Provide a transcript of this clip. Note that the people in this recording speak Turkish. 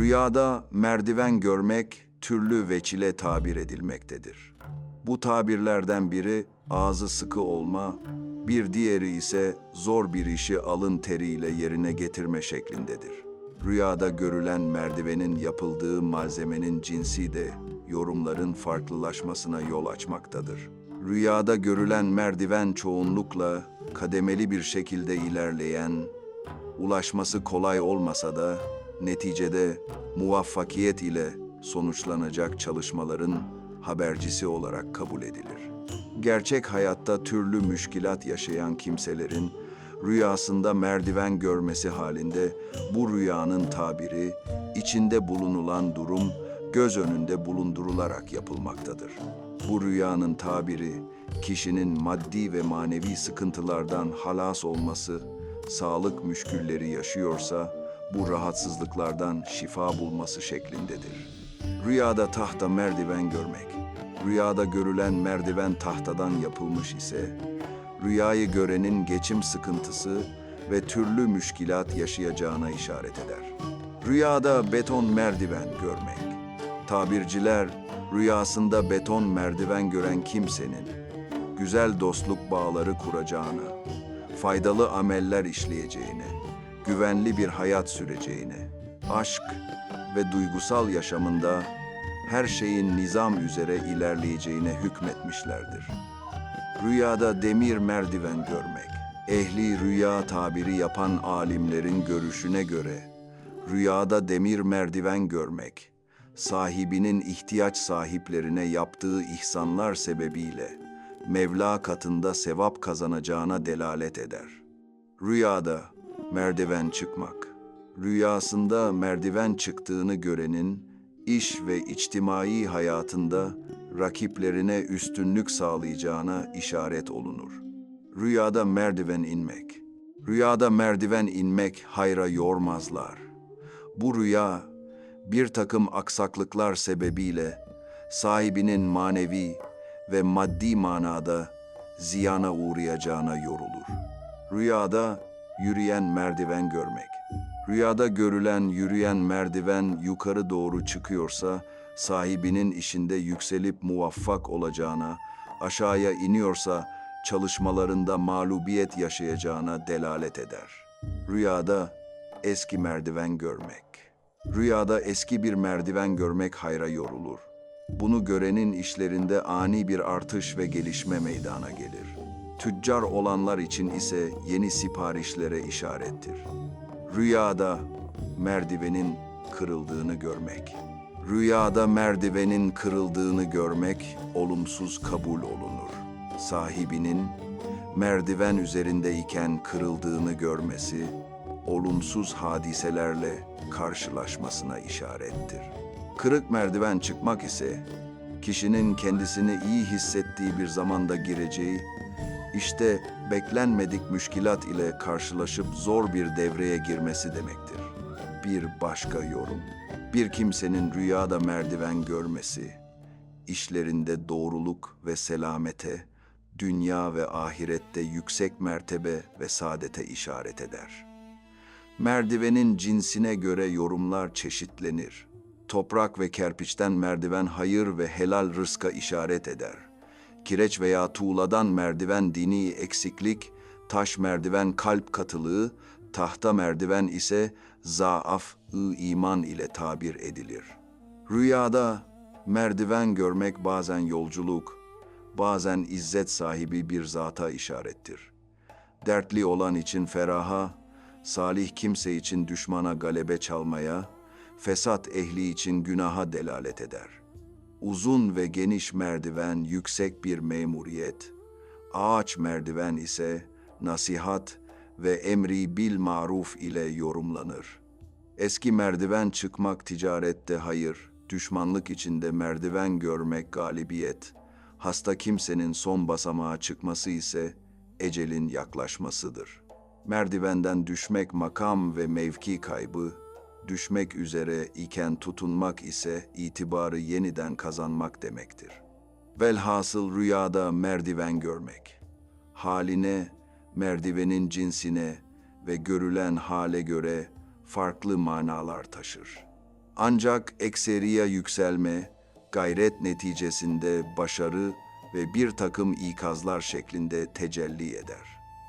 Rüyada merdiven görmek türlü veçile tabir edilmektedir. Bu tabirlerden biri ağzı sıkı olma, bir diğeri ise zor bir işi alın teriyle yerine getirme şeklindedir. Rüyada görülen merdivenin yapıldığı malzemenin cinsi de yorumların farklılaşmasına yol açmaktadır. Rüyada görülen merdiven çoğunlukla kademeli bir şekilde ilerleyen, ulaşması kolay olmasa da neticede muvaffakiyet ile sonuçlanacak çalışmaların habercisi olarak kabul edilir. Gerçek hayatta türlü müşkilat yaşayan kimselerin rüyasında merdiven görmesi halinde bu rüyanın tabiri içinde bulunulan durum göz önünde bulundurularak yapılmaktadır. Bu rüyanın tabiri kişinin maddi ve manevi sıkıntılardan halas olması, sağlık müşkülleri yaşıyorsa bu rahatsızlıklardan şifa bulması şeklindedir. Rüyada tahta merdiven görmek. Rüyada görülen merdiven tahtadan yapılmış ise, rüyayı görenin geçim sıkıntısı ve türlü müşkilat yaşayacağına işaret eder. Rüyada beton merdiven görmek. Tabirciler rüyasında beton merdiven gören kimsenin güzel dostluk bağları kuracağına, faydalı ameller işleyeceğine, güvenli bir hayat süreceğine, aşk ve duygusal yaşamında her şeyin nizam üzere ilerleyeceğine hükmetmişlerdir. Rüyada demir merdiven görmek, ehli rüya tabiri yapan alimlerin görüşüne göre, rüyada demir merdiven görmek, sahibinin ihtiyaç sahiplerine yaptığı ihsanlar sebebiyle Mevla katında sevap kazanacağına delalet eder. Rüyada merdiven çıkmak, rüyasında merdiven çıktığını görenin iş ve içtimai hayatında rakiplerine üstünlük sağlayacağına işaret olunur. Rüyada merdiven inmek, rüyada merdiven inmek hayra yormazlar. Bu rüya bir takım aksaklıklar sebebiyle sahibinin manevi ve maddi manada ziyana uğrayacağına yorulur. Rüyada yürüyen merdiven görmek. Rüyada görülen yürüyen merdiven yukarı doğru çıkıyorsa sahibinin işinde yükselip muvaffak olacağına, aşağıya iniyorsa çalışmalarında mağlubiyet yaşayacağına delalet eder. Rüyada eski merdiven görmek. Rüyada eski bir merdiven görmek hayra yorulur. Bunu görenin işlerinde ani bir artış ve gelişme meydana gelir. Tüccar olanlar için ise yeni siparişlere işarettir. Rüyada merdivenin kırıldığını görmek. Rüyada merdivenin kırıldığını görmek olumsuz kabul olunur. Sahibinin merdiven üzerindeyken kırıldığını görmesi olumsuz hadiselerle karşılaşmasına işarettir. Kırık merdiven çıkmak ise kişinin kendisini iyi hissettiği bir zamanda gireceği, işte beklenmedik müşkilat ile karşılaşıp zor bir devreye girmesi demektir. Bir başka yorum, bir kimsenin rüyada merdiven görmesi, işlerinde doğruluk ve selamete, dünya ve ahirette yüksek mertebe ve saadete işaret eder. Merdivenin cinsine göre yorumlar çeşitlenir. Toprak ve kerpiçten merdiven hayır ve helal rızka işaret eder. Kireç veya tuğladan merdiven dini eksiklik, taş merdiven kalp katılığı, tahta merdiven ise zaaf ı iman ile tabir edilir. Rüyada merdiven görmek bazen yolculuk, bazen izzet sahibi bir zata işarettir. Dertli olan için feraha, salih kimse için düşmana galebe çalmaya, fesat ehli için günaha delalet eder. Uzun ve geniş merdiven yüksek bir memuriyet, ağaç merdiven ise nasihat ve emri bil maruf ile yorumlanır. Eski merdiven çıkmak ticarette hayır, düşmanlık içinde merdiven görmek galibiyet, hasta kimsenin son basamağa çıkması ise ecelin yaklaşmasıdır. Merdivenden düşmek makam ve mevki kaybı, düşmek üzere iken tutunmak ise itibarı yeniden kazanmak demektir. Velhasıl rüyada merdiven görmek. Haline, merdivenin cinsine ve görülen hale göre farklı manalar taşır. Ancak ekseriye yükselme, gayret neticesinde başarı ve bir takım ikazlar şeklinde tecelli eder.